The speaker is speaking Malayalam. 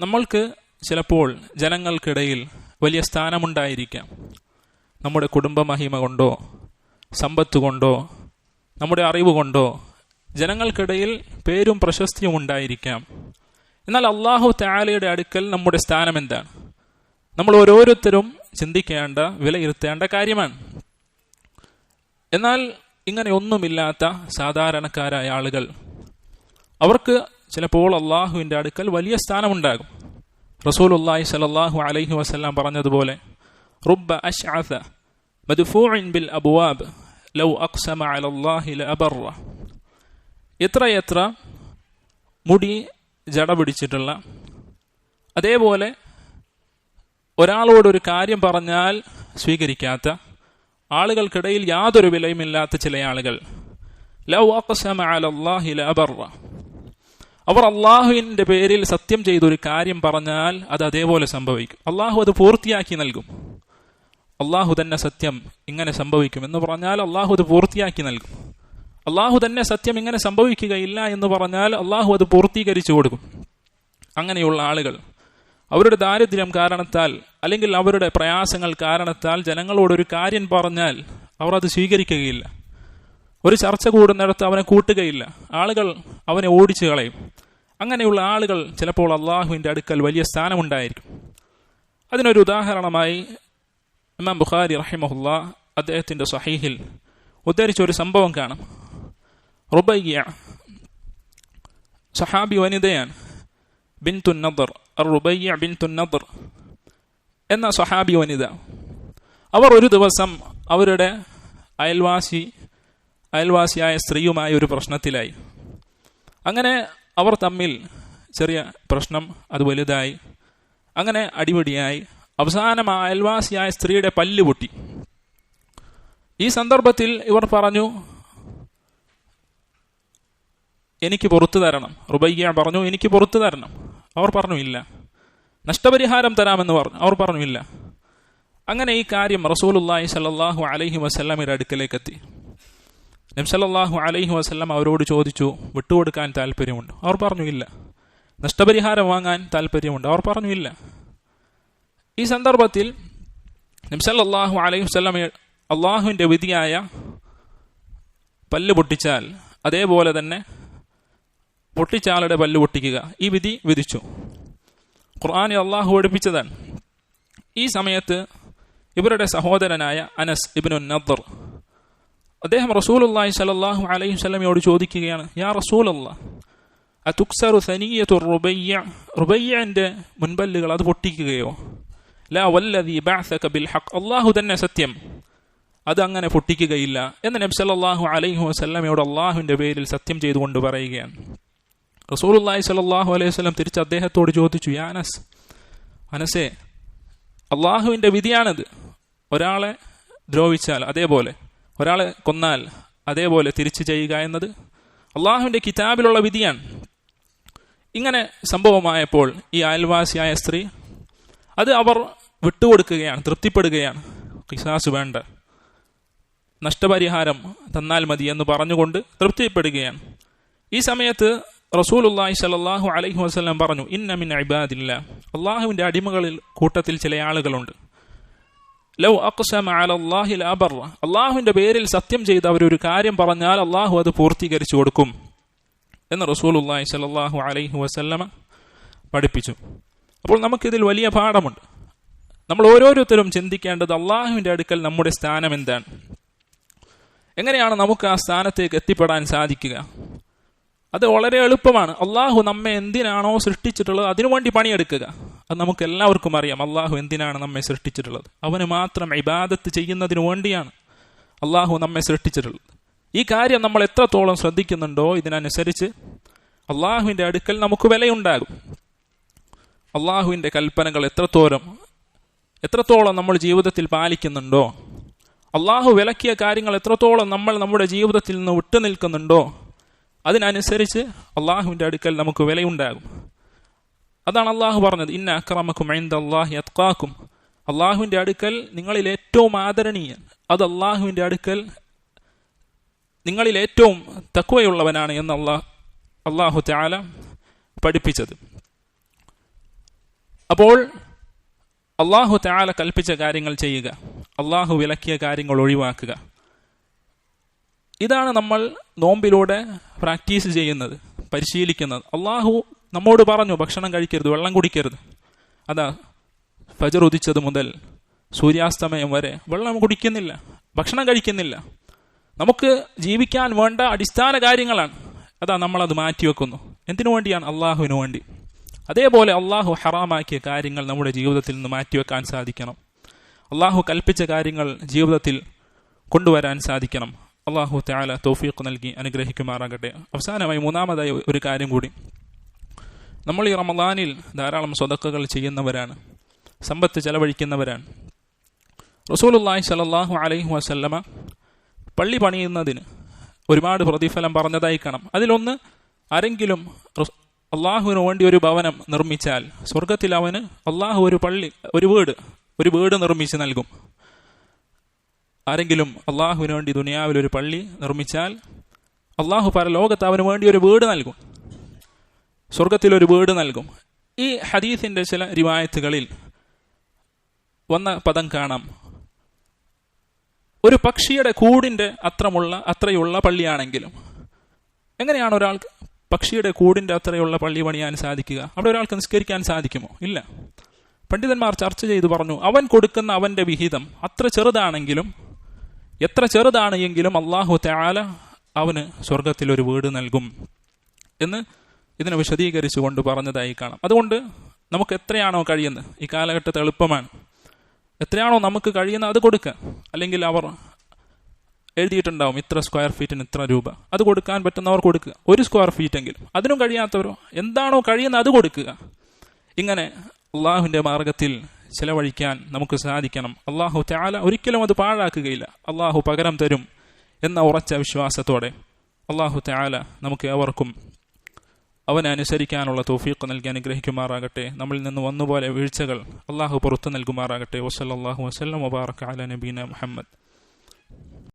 നമ്മൾക്ക് ചിലപ്പോൾ ജനങ്ങൾക്കിടയിൽ വലിയ സ്ഥാനമുണ്ടായിരിക്കാം. നമ്മുടെ കുടുംബമഹിമ കൊണ്ടോ സമ്പത്ത് കൊണ്ടോ നമ്മുടെ അറിവ് കൊണ്ടോ ജനങ്ങൾക്കിടയിൽ പേരും പ്രശസ്തിയും ഉണ്ടായിരിക്കാം. എന്നാൽ അള്ളാഹു താലയുടെ അടുക്കൽ നമ്മുടെ സ്ഥാനം എന്താണ്? നമ്മൾ ഓരോരുത്തരും ചിന്തിക്കേണ്ട വിലയിരുത്തേണ്ട കാര്യമാണ്. എന്നാൽ ഇങ്ങനെ ഒന്നുമില്ലാത്ത സാധാരണക്കാരായ ആളുകൾ അവർക്ക് ചിലപ്പോൾ അള്ളാഹുവിന്റെ അടുക്കൽ വലിയ സ്ഥാനമുണ്ടാകും. റസൂൽ അള്ളാഹി സലാഹു അലൈഹി വസ്ലാം പറഞ്ഞതുപോലെ റുബ്ബ അഷ്അഥ മദ്ഫൂഇൻ ബിൽ അബുവാബ് ലൗ അഖ്സമ അലല്ലാഹി ലഅബറ. എത്രയെത്ര മുടി ജട പിടിച്ചിട്ടുള്ള അതേപോലെ ഒരാളോട് ഒരു കാര്യം പറഞ്ഞാൽ സ്വീകരിക്കാത്ത ആളുകൾക്കിടയിൽ യാതൊരു വിലയുമില്ലാത്ത ചില ആളുകൾ ലൗ അക്സമ അലല്ലാഹി ലഅബറ. അവർ അള്ളാഹുവിന്റെ പേരിൽ സത്യം ചെയ്തൊരു കാര്യം പറഞ്ഞാൽ അത് അതേപോലെ സംഭവിക്കും. അള്ളാഹു അത് പൂർത്തിയാക്കി നൽകും. അള്ളാഹു തന്നെ സത്യം ഇങ്ങനെ സംഭവിക്കും എന്ന് പറഞ്ഞാൽ അള്ളാഹു അത് പൂർത്തിയാക്കി നൽകും. അള്ളാഹു തന്നെ സത്യം ഇങ്ങനെ സംഭവിക്കുകയില്ല എന്ന് പറഞ്ഞാൽ അള്ളാഹു അത് പൂർത്തീകരിച്ചു കൊടുക്കും. അങ്ങനെയുള്ള ആളുകൾ. അവരുടെ ദാരിദ്ര്യം കാരണത്താൽ അല്ലെങ്കിൽ അവരുടെ പ്രയാസങ്ങൾ കാരണത്താൽ ജനങ്ങളോട് ഒരു കാര്യം പറഞ്ഞാൽ അവർ അത് സ്വീകരിക്കുകയില്ല. ഒരു ചർച്ച കൂടുന്നിടത്ത് അവനെ കൂട്ടുകയില്ല. ആളുകൾ അവനെ ഓടിച്ചു കളയും. അങ്ങനെയുള്ള ആളുകൾ ചിലപ്പോൾ അള്ളാഹുവിന്റെ അടുക്കൽ വലിയ സ്ഥാനമുണ്ടായിരിക്കും. അതിനൊരു ഉദാഹരണമായി ഇമാം ബുഖാരി റഹിമഹുല്ല അദ്ദേഹത്തിന്റെ സഹീഹിൽ ഉദ്ധരിച്ച ഒരു സംഭവം കാണാം. റുബയ്യ സഹാബി വനിതയാണ് ബിൻ തുന്നദർ റുബയ്യ ബിൻ തുന്നദർ എന്ന സഹാബി വനിത. അവർ ഒരു ദിവസം അവരുടെ അയൽവാസി അയൽവാസിയായ സ്ത്രീയുമായ ഒരു പ്രശ്നത്തിലായി. അങ്ങനെ അവർ തമ്മിൽ ചെറിയ പ്രശ്നം അത് വലുതായി. അങ്ങനെ അടിപിടിയായി. അവസാനം ആ അയൽവാസിയായ സ്ത്രീയുടെ പല്ല് പൊട്ടി. ഈ സന്ദർഭത്തിൽ ഇവർ പറഞ്ഞു എനിക്ക് പുറത്തു തരണം. റുബയ്യ പറഞ്ഞു എനിക്ക് പുറത്തു തരണം. അവർ പറഞ്ഞു ഇല്ല. നഷ്ടപരിഹാരം തരാമെന്ന് പറഞ്ഞു അവർ പറഞ്ഞു ഇല്ല. അങ്ങനെ ഈ കാര്യം റസൂലുല്ലാഹി സല്ലാഹു അലഹി വസ്ല്ലാമിയുടെ അടുക്കലേക്ക് നബ്സല്ലാഹു അലൈഹി വസ്ല്ലാം അവരോട് ചോദിച്ചു വിട്ടുകൊടുക്കാൻ താല്പര്യമുണ്ട് അവർ പറഞ്ഞു ഇല്ല. നഷ്ടപരിഹാരം വാങ്ങാൻ താല്പര്യമുണ്ട് അവർ പറഞ്ഞു ഇല്ല. ഈ സന്ദർഭത്തിൽ നംസലല്ലാഹു അലൈഹി വസ്ല്ലാം അള്ളാഹുവിന്റെ വിധിയായ പല്ല് പൊട്ടിച്ചാൽ അതേപോലെ തന്നെ പൊട്ടിച്ച ആളുടെ പല്ല് പൊട്ടിക്കുക. ഈ വിധി വിധിച്ചു. ഖുർആാനെ അള്ളാഹു പഠിപ്പിച്ചതാണ്. ഈ സമയത്ത് ഇവരുടെ സഹോദരനായ അനസ് ഇബിനു നദർ അദ്ദേഹം റസൂൽ അള്ളാഹി സലാഹു അലൈഹി വസല്ലമയോട് ചോദിക്കുകയാണ് യാ റസൂലല്ലാ അതുക്സറു സനീയത്തു റുബയ്യ റുബയ്യന്റെ മുൻപല്ലുകൾ അത് പൊട്ടിക്കുകയോ? ലാ വല്ലതി ബിൽ ഹഖ് അല്ലാഹു തന്നെ സത്യം അത് അങ്ങനെ പൊട്ടിക്കുകയില്ല. എന്ന് നബി സല്ലല്ലാഹു അലൈഹി വസല്ലമയോട് അള്ളാഹുവിന്റെ പേരിൽ സത്യം ചെയ്തുകൊണ്ട് പറയുകയാണ്. റസൂലുല്ലാഹി സലാഹു അലൈഹി വസല്ലം തിരിച്ച് അദ്ദേഹത്തോട് ചോദിച്ചു യാനസ് അനസേ അള്ളാഹുവിന്റെ വിധിയാണത്. ഒരാളെ ദ്രോഹിച്ചാൽ അതേപോലെ ഒരാളെ കൊന്നാൽ അതേപോലെ തിരിച്ചു ചെയ്യുക എന്നത് അള്ളാഹുവിന്റെ കിതാബിലുള്ള വിധിയാണ്. ഇങ്ങനെ സംഭവമായപ്പോൾ ഈ അയൽവാസിയായ സ്ത്രീ അത് അവർ വിട്ടുകൊടുക്കുകയാണ് തൃപ്തിപ്പെടുകയാണ്. കിസാസ് വേണ്ട. നഷ്ടപരിഹാരം തന്നാൽ മതി എന്ന് പറഞ്ഞുകൊണ്ട് തൃപ്തിപ്പെടുകയാണ്. ഈ സമയത്ത് റസൂലുല്ലാഹി സലാഹു അലൈഹി വസ്ലം പറഞ്ഞു ഇന്നമിൻ അബാദില്ല അള്ളാഹുവിന്റെ അടിമകളിൽ കൂട്ടത്തിൽ ചില ആളുകളുണ്ട്. ലൗ പേരിൽ സത്യം ചെയ്ത് അവർ ഒരു കാര്യം പറഞ്ഞാൽ അള്ളാഹു അത് പൂർത്തീകരിച്ചു കൊടുക്കും എന്ന് റസൂലുല്ലാഹി സലാഹു അലൈഹി വസല്ലമ പഠിപ്പിച്ചു. അപ്പോൾ നമുക്കിതിൽ വലിയ പാഠമുണ്ട്. നമ്മൾ ഓരോരുത്തരും ചിന്തിക്കേണ്ടത് അള്ളാഹുവിന്റെ അടുക്കൽ നമ്മുടെ സ്ഥാനം എന്താണ്? എങ്ങനെയാണ് നമുക്ക് ആ സ്ഥാനത്തേക്ക് എത്തിപ്പെടാൻ സാധിക്കുക? അത് വളരെ എളുപ്പമാണ്. അള്ളാഹു നമ്മെ എന്തിനാണോ സൃഷ്ടിച്ചിട്ടുള്ളത് അതിനുവേണ്ടി പണിയെടുക്കുക. അത് നമുക്ക് എല്ലാവർക്കും അറിയാം. അള്ളാഹു എന്തിനാണ് നമ്മെ സൃഷ്ടിച്ചിട്ടുള്ളത്? അവന് മാത്രം ഇബാദത്ത് ചെയ്യുന്നതിനു വേണ്ടിയാണ് അള്ളാഹു നമ്മെ സൃഷ്ടിച്ചിട്ടുള്ളത്. ഈ കാര്യം നമ്മൾ എത്രത്തോളം ശ്രദ്ധിക്കുന്നുണ്ടോ ഇതിനനുസരിച്ച് അള്ളാഹുവിന്റെ അടുക്കൽ നമുക്ക് വിലയുണ്ടാകും. അള്ളാഹുവിന്റെ കൽപ്പനകൾ എത്രത്തോളം എത്രത്തോളം നമ്മൾ ജീവിതത്തിൽ പാലിക്കുന്നുണ്ടോ? അള്ളാഹു വിലക്കിയ കാര്യങ്ങൾ എത്രത്തോളം നമ്മൾ നമ്മുടെ ജീവിതത്തിൽ നിന്ന് വിട്ടു നിൽക്കുന്നുണ്ടോ അതിനനുസരിച്ച് അള്ളാഹുവിന്റെ അടുക്കൽ നമുക്ക് വിലയുണ്ടാകും. അതാണ് അള്ളാഹു പറഞ്ഞത് ഇന്ന അക്രമക്കും അള്ളാഹി അത്കാക്കും അള്ളാഹുവിന്റെ അടുക്കൽ നിങ്ങളിൽ ഏറ്റവും ആദരണീയൻ അത് അള്ളാഹുവിന്റെ അടുക്കൽ നിങ്ങളിൽ ഏറ്റവും തക്വയുള്ളവനാണ് എന്ന് അള്ളാഹ് അള്ളാഹു ത്യാല പഠിപ്പിച്ചത്. അപ്പോൾ അള്ളാഹു ചാല കൽപ്പിച്ച കാര്യങ്ങൾ ചെയ്യുക അള്ളാഹു വിലക്കിയ കാര്യങ്ങൾ ഒഴിവാക്കുക. ഇതാണ് നമ്മൾ നോമ്പിലൂടെ പ്രാക്ടീസ് ചെയ്യുന്നത് പരിശീലിക്കുന്നത്. അള്ളാഹു നമ്മോട് പറഞ്ഞു ഭക്ഷണം കഴിക്കരുത് വെള്ളം കുടിക്കരുത്. അതാ ഫജർ ഉദിച്ചത് മുതൽ സൂര്യാസ്തമയം വരെ വെള്ളം കുടിക്കുന്നില്ല ഭക്ഷണം കഴിക്കുന്നില്ല. നമുക്ക് ജീവിക്കാൻ വേണ്ട അടിസ്ഥാന കാര്യങ്ങളാണ്. അതാ നമ്മളത് മാറ്റിവെക്കുന്നു. എന്തിനു വേണ്ടിയാണ് അള്ളാഹുവിന് വേണ്ടി? അതേപോലെ അള്ളാഹു ഹറാമാക്കിയ കാര്യങ്ങൾ നമ്മുടെ ജീവിതത്തിൽ നിന്ന് മാറ്റിവെക്കാൻ സാധിക്കണം. അള്ളാഹു കൽപ്പിച്ച കാര്യങ്ങൾ ജീവിതത്തിൽ കൊണ്ടുവരാൻ സാധിക്കണം. അള്ളാഹു താല തൗഫീഖ് നൽകി അനുഗ്രഹിക്കുമാറാകട്ടെ. അവസാനമായി മൂന്നാമതായി ഒരു കാര്യം കൂടി. നമ്മൾ ഈ റമദാനിൽ ധാരാളം സ്വതക്കകൾ ചെയ്യുന്നവരാണ്. സമ്പത്ത് ചെലവഴിക്കുന്നവരാണ്. റസൂലുല്ലാഹി സലല്ലാഹു അലൈഹി വസല്ലമ പള്ളി പണിയുന്നതിന് ഒരുപാട് പ്രതിഫലം പറഞ്ഞതായി കാണാം. അതിലൊന്ന് ആരെങ്കിലും അള്ളാഹുവിന് വേണ്ടി ഒരു ഭവനം നിർമ്മിച്ചാൽ സ്വർഗത്തിൽ അവന് അള്ളാഹു ഒരു പള്ളി ഒരു വീട് ഒരു വീട് നിർമ്മിച്ച് നൽകും. ആരെങ്കിലും അള്ളാഹുവിന് വേണ്ടി ദുനിയാവിൽ ഒരു പള്ളി നിർമ്മിച്ചാൽ അള്ളാഹു പല ലോകത്ത് അവന് വേണ്ടി ഒരു വീട് നൽകും. സ്വർഗത്തിൽ ഒരു വീട് നൽകും. ഈ ഹദീസിന്റെ ചില റിവായത്തുകളിൽ വന്ന പദം കാണാം. ഒരു പക്ഷിയുടെ കൂടിന്റെ അത്രമുള്ള അത്രയുള്ള പള്ളിയാണെങ്കിലും എങ്ങനെയാണ് ഒരാൾക്ക് പക്ഷിയുടെ കൂടിന്റെ അത്രയുള്ള പള്ളി പണിയാൻ സാധിക്കുക? അവിടെ ഒരാൾക്ക് നിസ്കരിക്കാൻ സാധിക്കുമോ? ഇല്ല. പണ്ഡിതന്മാർ ചർച്ച ചെയ്തു പറഞ്ഞു അവൻ കൊടുക്കുന്ന അവന്റെ വിഹിതം അത്ര ചെറുതാണെങ്കിലും എത്ര ചെറുതാണ് എങ്കിലും അള്ളാഹു തയാല അവന് സ്വർഗത്തിൽ ഒരു വീട് നൽകും എന്ന് ഇതിനെ വിശദീകരിച്ചുകൊണ്ട് പറഞ്ഞതായി കാണാം. അതുകൊണ്ട് നമുക്ക് എത്രയാണോ കഴിയുന്നത്? ഈ കാലഘട്ടത്തെ എളുപ്പമാണ്. എത്രയാണോ നമുക്ക് കഴിയുന്നത് അത് കൊടുക്കുക. അല്ലെങ്കിൽ അവർ എഴുതിയിട്ടുണ്ടാവും ഇത്ര സ്ക്വയർ ഫീറ്റിന് ഇത്ര രൂപ. അത് കൊടുക്കാൻ പറ്റുന്നവർ കൊടുക്കുക. ഒരു സ്ക്വയർ ഫീറ്റ് എങ്കിലും. അതിനും കഴിയാത്തവരോ? എന്താണോ കഴിയുന്നത് അത് കൊടുക്കുക. ഇങ്ങനെ അള്ളാഹുവിന്റെ മാർഗത്തിൽ ചെലവഴിക്കാൻ നമുക്ക് സാധിക്കണം. അള്ളാഹു ചാല ഒരിക്കലും അത് പാഴാക്കുകയില്ല. അള്ളാഹു പകരം തരും എന്ന ഉറച്ച വിശ്വാസത്തോടെ അള്ളാഹു ചാല നമുക്ക് ഏവർക്കും അവനെ അനുസരിക്കാനുള്ള തോഫീഖ് നൽകി അനുഗ്രഹിക്കുമാറാകട്ടെ. നമ്മളിൽ നിന്ന് വന്നുപോലെ വീഴ്ചകൾ അള്ളാഹു പുറത്തു നൽകുമാറാകട്ടെ. വസല്ലാഹു വസ്ലം മുബാറക് അല നബീന മുഹമ്മദ്.